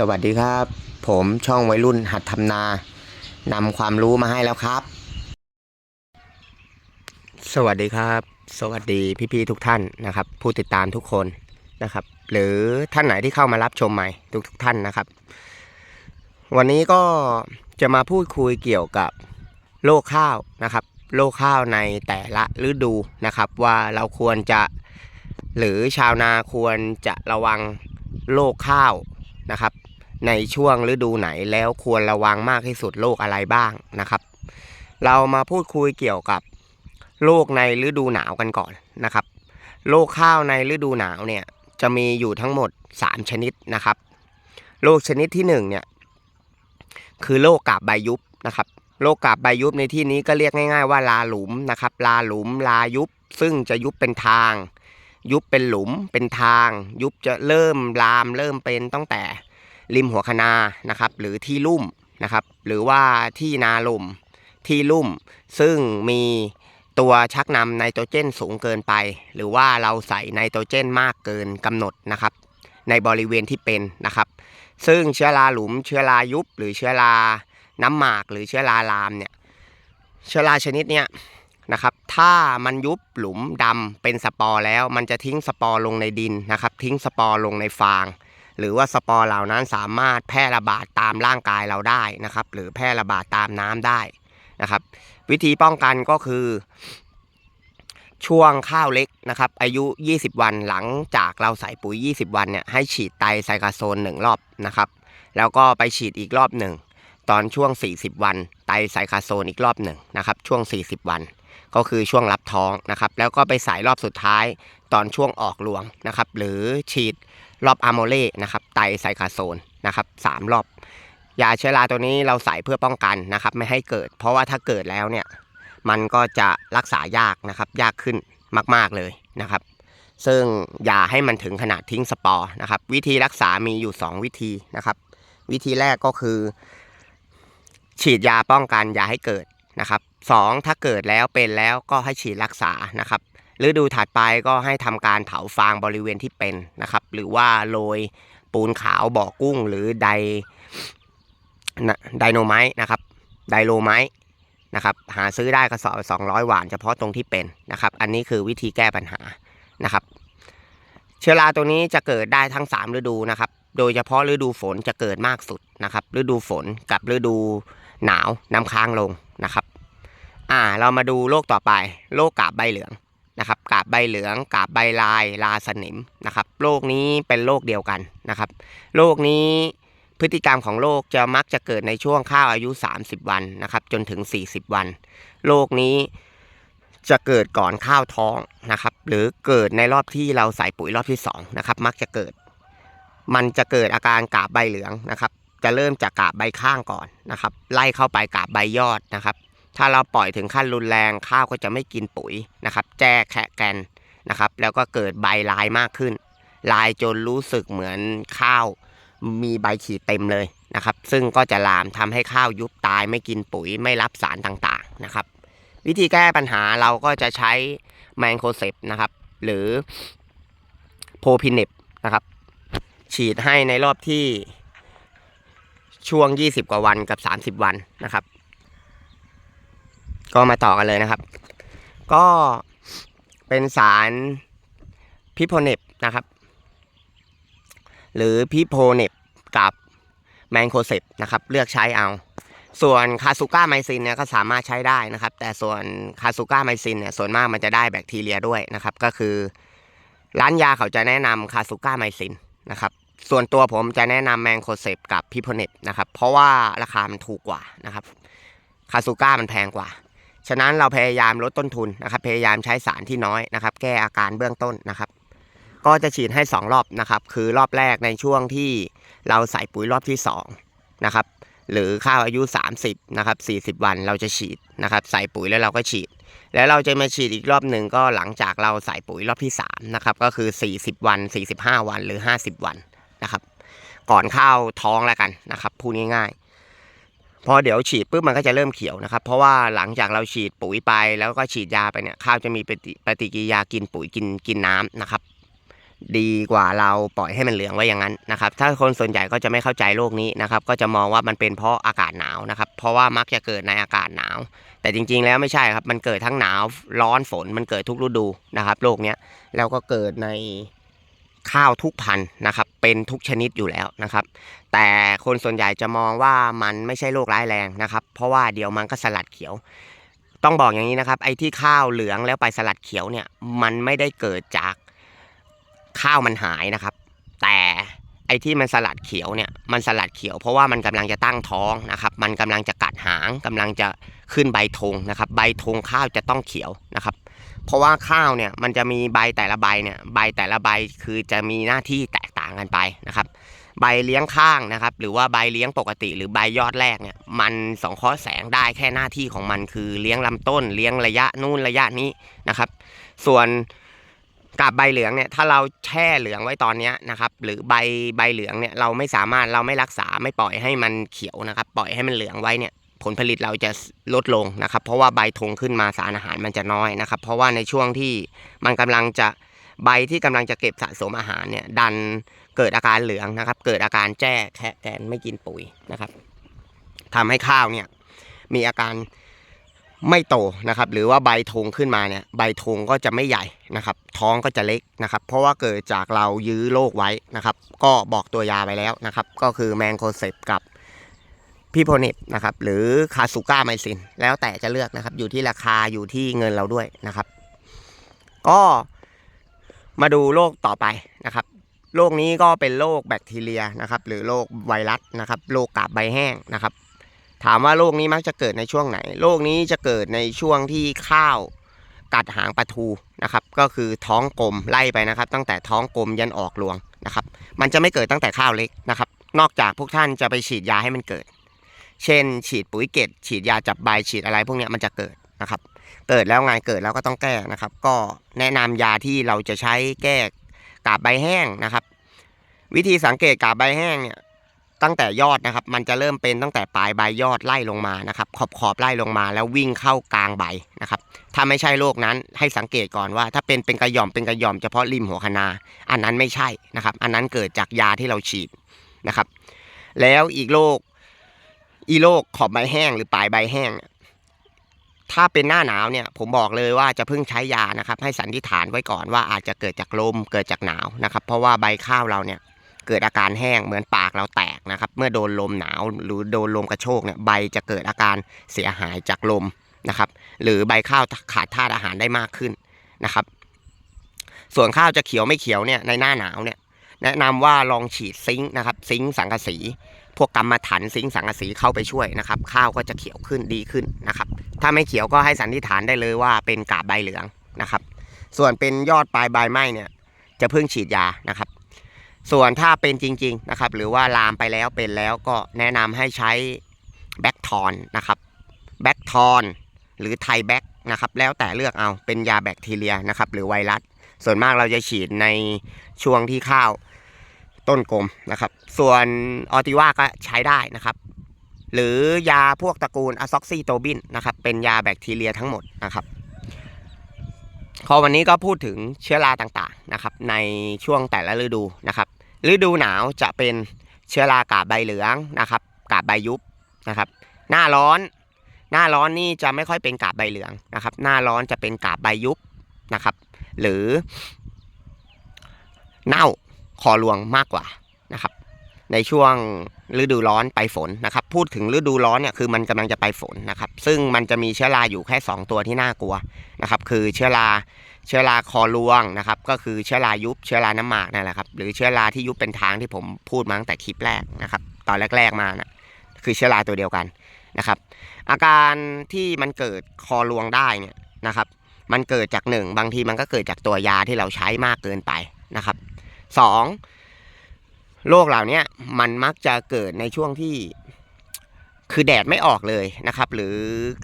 สวัสดีครับ ผมช่องวัยรุ่นหัดทำนานำความรู้มาให้แล้วครับ สวัสดีครับ สวัสดีพี่ๆทุกท่านนะครับ ผู้ติดตามทุกคนนะครับ หรือท่านไหนที่เข้ามารับชมใหม่ทุกทุกๆท่านนะครับ วันนี้ก็จะมาพูดคุยเกี่ยวกับโรคข้าวนะครับโรคข้าวในแต่ละฤดูนะครับ ว่าเราควรจะหรือชาวนาควรจะระวังโรคข้าวนะครับ ในช่วงฤดูไหนแล้วควรระวังมากที่สุดโรคอะไรบ้างนะครับ เรามาพูดคุยเกี่ยวกับโรคในฤดูหนาวกันก่อนนะครับโรคข้าวในฤดูหนาวเนี่ยจะมีอยู่ทั้งหมด 3 ชนิดนะครับโรคชนิดที่1เนี่ยคือโรคกาบใบยุบนะครับโรคกาบใบยุบในที่นี้ก็เรียกง่าย ๆ ว่าลาหลุมนะครับลาหลุมลายุบ ซึ่งจะยุบเป็นทาง ยุบเป็นหลุมเป็นทาง ยุบจะเริ่มลามเริ่มเป็นตั้งแต่ ริมหัวคนานะครับ หรือที่ลุ่มนะครับ หรือว่าที่นาลมที่ลุ่ม ซึ่งมีตัวชักนำไนโตรเจนสูงเกินไป หรือว่าเราใส่ไนโตรเจนมากเกินกำหนดนะครับ ในบริเวณที่เป็นนะครับ ซึ่งเชื้อราหลุม เชื้อรายุบ หรือเชื้อราน้ำหมาก หรือเชื้อราลามเนี่ยเชื้อราชนิดเนี้ยนะครับ ถ้ามันยุบหลุมดำเป็นสปอร์แล้ว มันจะทิ้งสปอร์ลงในดินนะครับ ทิ้งสปอร์ลงในฟาง หรือว่าสปอร์เหล่านั้นสามารถแพร่ระบาดตามร่างกายเราได้นะครับ หรือแพร่ระบาดตามน้ำได้นะครับ วิธีป้องกันก็คือ ช่วงข้าวเล็กนะครับ อายุ 20 วันหลังจากเราใส่ปุ๋ย 20 วันเนี่ยให้ฉีดไตรไซคาโซนหนึ่งรอบนะครับ แล้วก็ไปฉีดอีกรอบหนึ่งตอนช่วง 40 วัน ไตรไซคาโซนอีกรอบหนึ่งนะครับช่วง 40 วัน ก็คือช่วงรับท้องนะครับ แล้วก็ไปสายรอบสุดท้าย ตอนช่วงออกรวงนะครับ หรือฉีด รอบอะโมเล่นะครับไตรไซคาโซนนะครับสามรอบ ยาเชื้อราตัวนี้เราใส่เพื่อป้องกันนะครับไม่ให้เกิด เพราะว่าถ้าเกิดแล้วเนี่ยมันก็จะรักษายากนะครับยากขึ้นมากๆเลยนะครับ ซึ่งอย่าให้มันถึงขนาดทิ้งสปอร์นะครับ วิธีรักษามีอยู่ 2 วิธีนะครับ วิธีแรกก็คือ ฉีดยาป้องกันยาให้เกิดนะครับสองถ้าเกิดแล้วเป็นแล้วก็ให้ฉีดรักษานะครับ ฤดูถัดไปก็ให้ทำการเผาฟางบริเวณที่เป็นนะครับ หรือว่าโรยปูนขาวบ่อกุ้งหรือไดไดโนไมต์นะครับ ไดโลไมต์นะครับ หาซื้อได้กระสอบ200 หวานเฉพาะตรงที่เป็นนะครับ อันนี้คือวิธีแก้ปัญหานะครับ เชื้อราตัวนี้จะเกิดได้ทั้ง 3 ฤดูนะครับ โดยเฉพาะฤดูฝนจะเกิดมากสุดนะครับ ฤดูฝนกับฤดูหนาวน้ำค้างลงนะครับ อ่า เรามาดูโรคต่อไป โรคกาบใบเหลือง นะครับกาบใบเหลืองกาบใบลายลาสนิมนะครับโรคนี้เป็นโรคเดียวกันนะครับโรคนี้พฤติกรรมของโรคจะมักจะเกิดในช่วงข้าวอายุ 30 วันนะครับจนถึง 40 วันโรคนี้จะเกิดก่อนข้าวท้องนะครับหรือเกิดในรอบที่เราใส่ปุ๋ยรอบที่2นะครับมักจะเกิด มันจะเกิดอาการกาบใบเหลืองนะครับ จะเริ่มจากกาบใบข้างก่อนนะครับไล่เข้าไปกาบใบยอดนะครับ ถ้าเราปล่อยถึงขั้นรุนแรงข้าวก็จะไม่กินปุ๋ยนะครับ แจ้แคะแกนนะครับ แล้วก็เกิดใบลายมากขึ้น ลายจนรู้สึกเหมือนข้าวมีใบขีดเต็มเลยนะครับ ซึ่งก็จะลามทำให้ข้าวยุบตายไม่กินปุ๋ยไม่รับสารต่างๆนะครับ วิธีแก้ปัญหาเราก็จะใช้แมงโคเซปนะครับ หรือโพพิเนปนะครับ ฉีดให้ในรอบที่ช่วง 20 กว่าวันกับ 30 วันนะครับ ก็มาต่อกันเลยนะครับ ก็เป็นสารพิโพเนปนะครับ หรือพิโพเนปกับแมงโคเซปนะครับ เลือกใช้เอา ส่วนคาซูก้าไมซินเนี่ยก็สามารถใช้ได้นะครับ แต่ส่วนคาซูก้าไมซินเนี่ยส่วนมากมันจะได้แบคทีเรียด้วยนะครับ ก็คือร้านยาเขาจะแนะนำคาซูก้าไมซินนะครับ ส่วนตัวผมจะแนะนำแมงโคเซปกับพิโพเนปนะครับ เพราะว่าราคามันถูกกว่านะครับ คาซูก้ามันแพงกว่า ฉะนั้นเราพยายามลดต้นทุนนะครับ พยายามใช้สารที่น้อยนะครับ แก้อาการเบื้องต้นนะครับ ก็จะฉีดให้ 2 รอบนะครับ คือรอบแรกในช่วงที่เราใส่ปุ๋ยรอบที่2นะครับหรือข้าวอายุ 30นะครับ40 วันเราจะฉีดนะครับ ใส่ปุ๋ยแล้วเราก็ฉีด แล้วเราจะมาฉีดอีกรอบหนึ่งก็หลังจากเราใส่ปุ๋ยรอบที่3นะครับก็คือ 40 วัน 45 วันหรือ 50 วันนะครับ ก่อนข้าวท้องแล้วกันนะครับพูดง่ายๆ พอเดี๋ยวฉีดปุ๊บมันก็จะเริ่มเขียวนะครับ เพราะว่าหลังจากเราฉีดปุ๋ยไป แล้วก็ฉีดยาไปเนี่ยข้าวจะมีปฏิปฏิกิริยากินปุ๋ยกินกินน้ำนะครับ ดีกว่าเราปล่อยให้มันเหลืองไว้อย่างนั้นนะครับ ถ้าคนส่วนใหญ่ก็จะไม่เข้าใจโรคนี้นะครับ ก็จะมองว่ามันเป็นเพราะอากาศหนาวนะครับ เพราะว่ามักจะเกิดในอากาศหนาว แต่จริง ๆ แล้วไม่ใช่ครับ มันเกิดทั้งหนาวร้อนฝนมันเกิดทุกฤดูนะครับโรคเนี้ยแล้วก็เกิดใน ข้าวทุกพันธุ์นะครับ เป็นทุกชนิดอยู่แล้วนะครับ แต่คนส่วนใหญ่จะมองว่ามันไม่ใช่โรคร้ายแรงนะครับ เพราะว่าเดี๋ยวมันก็สลัดเขียว ต้องบอกอย่างนี้นะครับ ไอ้ที่ข้าวเหลืองแล้วไปสลัดเขียวเนี่ย มันไม่ได้เกิดจากข้าวมันหายนะครับ แต่ไอ้ที่มันสลัดเขียวเนี่ยมันสลัดเขียว เพราะว่ามันกำลังจะตั้งท้องนะครับ มันกำลังจะกัดหางกำลังจะขึ้นใบธงนะครับ ใบธงข้าวจะต้องเขียวนะครับ เพราะว่าข้าวเนี่ยมันจะมีใบแต่ละใบเนี่ยใบแต่ละใบคือจะมีหน้าที่แตกต่างกันไปนะครับใบเลี้ยงข้างนะครับ หรือว่าใบเลี้ยงปกติ หรือใบยอดแรกเนี่ยมันสองข้อแสงได้แค่หน้าที่ของมันคือเลี้ยงลำต้น เลี้ยงระยะนู่นระยะนี้นะครับ ส่วนกับใบเหลืองเนี่ยถ้าเราแช่เหลืองไว้ตอนนี้นะครับ หรือใบใบเหลืองเนี่ยเราไม่สามารถเราไม่รักษาไม่ปล่อยให้มันเขียวนะครับ ปล่อยให้มันเหลืองไว้เนี่ย ผลผลิตเราจะลดลงนะครับ เพราะว่าใบธงขึ้นมาสารอาหารมันจะน้อยนะครับ เพราะว่าในช่วงที่มันกำลังจะใบที่กำลังจะเก็บสะสมอาหารเนี่ยดันเกิดอาการเหลืองนะครับ เกิดอาการแจ้แคะแกนไม่กินปุ๋ยนะครับทำให้ข้าวเนี่ยมีอาการไม่โตนะครับ หรือว่าใบธงขึ้นมาเนี่ยใบธงก็จะไม่ใหญ่นะครับ ท้องก็จะเล็กนะครับ เพราะว่าเกิดจากเรายื้อโรคไว้นะครับ ก็บอกตัวยาไปแล้วนะครับ ก็คือแมงโคเซปกับ พี่โพนิปนะครับหรือคาสุก้าไมซิน แล้วแต่จะเลือกนะครับ อยู่ที่ราคาอยู่ที่เงินเราด้วยนะครับ ก็มาดูโรคต่อไปนะครับโรคนี้ก็เป็นโรคแบคทีเรียนะครับ หรือโรคไวรัสนะครับโรคกาบใบแห้งนะครับ ถามว่าโรคนี้มักจะเกิดในช่วงไหนโรคนี้จะเกิดในช่วงที่ข้าวกัดหางปลาทูนะครับ ก็คือท้องกลมไล่ไปนะครับ ตั้งแต่ท้องกลมยันออกรวงนะครับ มันจะไม่เกิดตั้งแต่ข้าวเล็กนะครับ นอกจากพวกท่านจะไปฉีดยาให้มันเกิด เช่น ฉีดปุ๋ยเกตฉีดยาจับใบฉีดอะไรพวกนี้มันจะเกิดนะครับ เกิดแล้วไงเกิดแล้วก็ต้องแก้นะครับ ก็แนะนำยาที่เราจะใช้แก้กาบใบแห้งนะครับ วิธีสังเกตกาบใบแห้งเนี่ยตั้งแต่ยอดนะครับ มันจะเริ่มเป็นตั้งแต่ปลายใบยอดไล่ลงมานะครับ ขอบขอบไล่ลงมา แล้ววิ่งเข้ากลางใบนะครับ ถ้าไม่ใช่โรคนั้นให้สังเกตก่อนว่า ถ้าเป็นเป็นกระหย่อมเป็นกระหย่อมเฉพาะริมหัวคนา อันนั้นไม่ใช่นะครับ อันนั้นเกิดจากยาที่เราฉีดนะครับ แล้วอีกโรค อีโรคขอบใบแห้งหรือปลายใบแห้งเนี่ยถ้าเป็นหน้าหนาวเนี่ย ผมบอกเลยว่าจะเพิ่งใช้ยานะครับ ให้สันนิษฐานไว้ก่อนว่าอาจจะเกิดจากลมเกิดจากหนาวนะครับ เพราะว่าใบข้าวเราเนี่ยเกิดอาการแห้งเหมือนปากเราแตกนะครับ เมื่อโดนลมหนาวหรือโดนลมกระโชกเนี่ยใบจะเกิดอาการเสียหายจากลมนะครับ หรือใบข้าวขาดธาตุอาหารได้มากขึ้นนะครับ ส่วนข้าวจะเขียวไม่เขียวเนี่ยในหน้าหนาวเนี่ยแนะนำว่าลองฉีดซิงค์นะครับ ซิงค์สังกะสี พวกกรรมฐานซิงสังกสีเข้าไปช่วยนะครับ ข้าวก็จะเขียวขึ้นดีขึ้นนะครับ ถ้าไม่เขียวก็ให้สันนิษฐานได้เลยว่าเป็นกาบใบเหลืองนะครับ ส่วนเป็นยอดปลายใบไม้เนี่ยจะเพิ่งฉีดยานะครับ ส่วนถ้าเป็นจริงๆนะครับ หรือว่าลามไปแล้วเป็นแล้วก็แนะนำให้ใช้แบ็กทอนนะครับแบ็กทอนหรือไทแบ็กนะครับ แล้วแต่เลือกเอาเป็นยาแบคทีเรียนะครับ หรือไวรัสส่วนมากเราจะฉีดในช่วงที่ข้าว ต้นกลมนะครับ ส่วนออติว่าก็ใช้ได้นะครับ หรือยาพวกตระกูลอะซ็อกซิโตบินนะครับ เป็นยาแบคทีเรียทั้งหมดนะครับพอวันนี้ก็พูดถึงเชื้อราต่างๆนะครับ ในช่วงแต่ละฤดูนะครับฤดูหนาวจะเป็นเชื้อรากาบใบเหลืองนะครับ กาบใบยุบนะครับ หน้าร้อน หน้าร้อนนี่จะไม่ค่อยเป็นกาบใบเหลืองนะครับ หน้าร้อนจะเป็นกาบใบยุบนะครับ หรือเน่า คอรวงมากกว่านะครับ ในช่วงฤดูร้อนไปฝนนะครับ พูดถึงฤดูร้อนเนี่ยคือมันกำลังจะไปฝนนะครับ ซึ่งมันจะมีเชื้อราอยู่แค่ 2 ตัวที่น่ากลัวนะครับ คือเชื้อราเชื้อราคอรวงนะครับ ก็คือเชื้อรายุบเชื้อราน้ำหมากนั่นแหละครับหรือเชื้อราที่ยุบเป็นทางที่ผมพูดมาตั้งแต่คลิปแรกนะครับ ตอนแรก ๆมานะคือเชื้อราตัวเดียวกันนะครับ อาการที่มันเกิดคอรวงได้เนี่ยนะครับ มันเกิดจากหนึ่งบางทีมันก็เกิดจากตัวยาที่เราใช้มากเกินไปนะครับ สองโรคเหล่านี้มันมักจะเกิดในช่วงที่คือแดดไม่ออกเลยนะครับ หรือ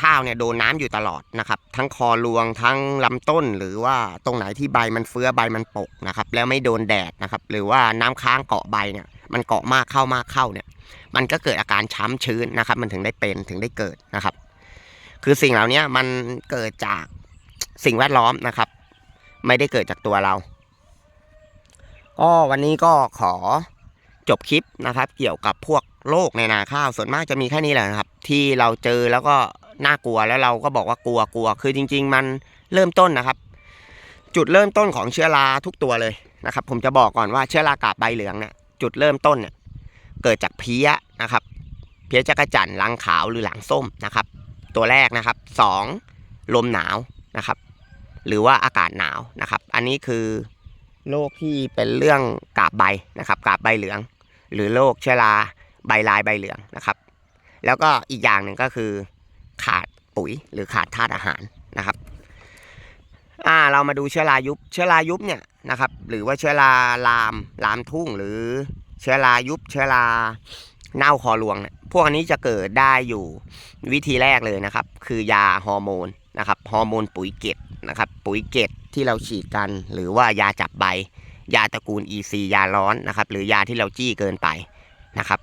ข้าวเนี่ยโดนน้ำอยู่ตลอดนะครับ ทั้งคอรวงทั้งลำต้น หรือว่าตรงไหนที่ใบมันเฟื้อใบมันปกนะครับ แล้วไม่โดนแดดนะครับ หรือว่าน้ำค้างเกาะใบเนี่ย มันเกาะมากเข้ามากเข้าเนี่ย มันก็เกิดอาการช้ำชื้นนะครับ มันถึงได้เป็นถึงได้เกิดนะครับ คือสิ่งเหล่านี้มันเกิดจากสิ่งแวดล้อมนะครับ ไม่ได้เกิดจากตัวเรา ก็วันนี้ก็ขอจบคลิปนะครับ เกี่ยวกับพวกโรคในนาข้าวส่วนมากจะมีแค่นี้แหละนะครับ ที่เราเจอแล้วก็น่ากลัวแล้วเราก็บอกว่ากลัวกลัวคือจริง ๆ มันเริ่มต้นนะครับ จุดเริ่มต้นของเชื้อราทุกตัวเลยนะครับ ผมจะบอกก่อนว่าเชื้อรากาบใบเหลืองเนี่ยจุดเริ่มต้นเนี่ยเกิดจากเพี้ยนะครับ เพี้ยจักรจั่นหลังขาวหรือหลังส้มนะครับ ตัวแรกนะครับสองลมหนาวนะครับ หรือว่าอากาศหนาวนะครับ อันนี้คือ โรคที่เป็นเรื่องกาบใบนะครับกาบใบเหลือง หรือโรคเชื้อราใบลายใบเหลืองนะครับ แล้วก็อีกอย่างหนึ่งก็คือขาดปุ๋ยหรือขาดธาตุอาหารนะครับอ่าเรามาดูเชื้อรายุบเชื้อรายุบเนี่ยนะครับ หรือว่าเชื้อราลามลามทุ่ง หรือเชื้อรายุบเชื้อราเน่าคอรวงเนี่ยพวกนนี้จะเกิดได้อยู่วิธีแรกเลยนะครับ คือยาฮอร์โมนนะครับฮอร์โมนปุ๋ยเกตนะครับ ปุ๋ยเกต ที่เราฉีดกัน หรือว่ายาจับใบ ยาตระกูล EC ยาร้อนนะครับ หรือยาที่เราจี้เกินไปนะครับ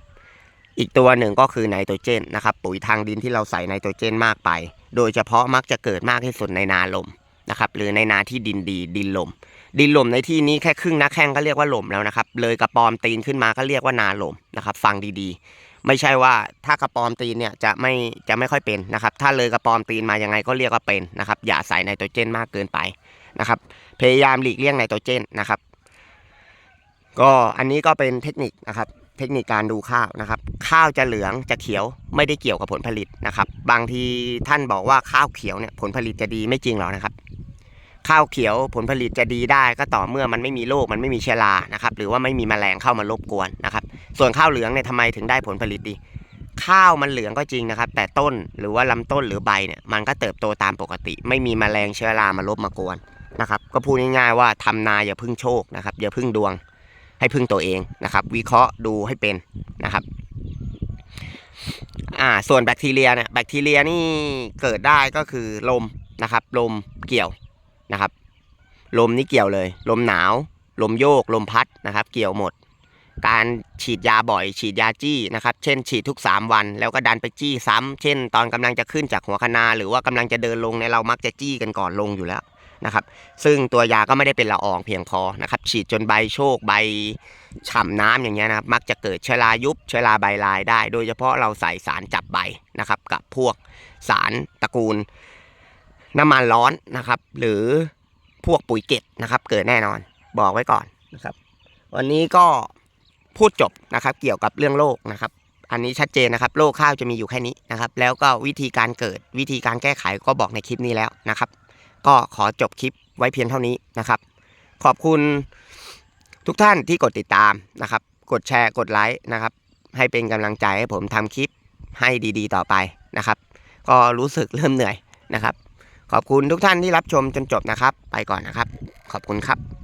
อีกตัวหนึ่งก็คือไนโตรเจนนะครับ ปุ๋ยทางดินที่เราใส่ไนโตรเจนมากไป โดยเฉพาะมักจะเกิดมากที่สุดในนาลมนะครับ หรือในนาที่ดินดีดินลม ดินลมในที่นี้แค่ครึ่งน้าแข้งก็เรียกว่าลมแล้วนะครับ เลยกระปอมตีนขึ้นมาก็เรียกว่านาลมนะครับ ฟังดีๆ ไม่ใช่ว่าถ้ากระปอมตีนเนี่ยจะไม่จะไม่ค่อยเป็นนะครับ ถ้าเลยกระปอมตีนมายังไงก็เรียกว่าเป็นนะครับ อย่าใส่ไนโตรเจนมากเกินไป นะครับ พยายามหลีกเลี่ยงไนโตรเจนนะครับ ก็อันนี้ก็เป็นเทคนิคนะครับ เทคนิคการดูข้าวนะครับ ข้าวจะเหลืองจะเขียวไม่ได้เกี่ยวกับผลผลิตนะครับ บางทีท่านบอกว่าข้าวเขียวเนี่ยผลผลิตจะดีไม่จริงหรอกนะครับ ข้าวเขียวผลผลิตจะดีได้ก็ต่อเมื่อมันไม่มีโรคมันไม่มีเชื้อรานะครับ หรือว่าไม่มีแมลงเข้ามารบกวนนะครับ ส่วนข้าวเหลืองเนี่ยทำไมถึงได้ผลผลิตดีข้าวมันเหลืองก็จริงนะครับ แต่ต้นหรือว่าลำต้นหรือใบเนี่ยมันก็เติบโตตามปกติ ไม่มีแมลงเชื้อรามารบมากวน นะครับ ก็พูดง่ายๆว่าทำนาอย่าพึ่งโชคนะครับ อย่าพึ่งดวง ให้พึ่งตัวเองนะครับ วิเคราะห์ดูให้เป็นนะครับอ่าส่วนแบคทีเรียเนี่ยแบคทีเรียนี่เกิดได้ก็คือลมนะครับ ลมเกี่ยวนะครับ ลมนี่เกี่ยวเลย ลมหนาว ลมโยก ลมพัดนะครับ เกี่ยวหมด การฉีดยาบ่อย ฉีดยาจี้นะครับ เช่น ฉีดทุก 3 วัน แล้วก็ดันไปจี้ซ้ำเช่น ตอนกำลังจะขึ้นจากหัวคนา หรือว่ากำลังจะเดินลงเนี่ยเรามักจะจี้กันก่อนลงอยู่แล้ว นะครับซึ่งตัวยาก็ไม่ได้เป็นละอองเพียงพอนะครับฉีดจนใบโชคใบฉ่ำน้ำอย่างเงี้ยนะครับมักจะเกิดเชื้อรายุบเชื้อราใบลายได้ โดยเฉพาะเราใส่สารจับใบนะครับกับพวกสารตระกูล น้ำมันร้อนนะครับ หรือพวกปุ๋ยเก็ดนะครับ เกิดแน่นอนบอกไว้ก่อนนะครับ วันนี้ก็พูดจบนะครับเกี่ยวกับเรื่องโรคนะครับ อันนี้ชัดเจนนะครับโรคข้าวจะมีอยู่แค่นี้นะครับ แล้วก็วิธีการเกิดวิธีการแก้ไขก็บอกในคลิปนี้แล้วนะครับ ก็ขอจบคลิปไว้เพียงเท่านี้นะครับ ขอบคุณทุกท่านที่กดติดตามนะครับ กดแชร์กดไลค์นะครับ ให้เป็นกำลังใจให้ผมทำคลิปให้ดีๆ ต่อไปนะครับ ก็รู้สึกเริ่มเหนื่อยนะครับ ขอบคุณทุกท่านที่รับชมจนจบนะครับ ไปก่อนนะครับ ขอบคุณครับ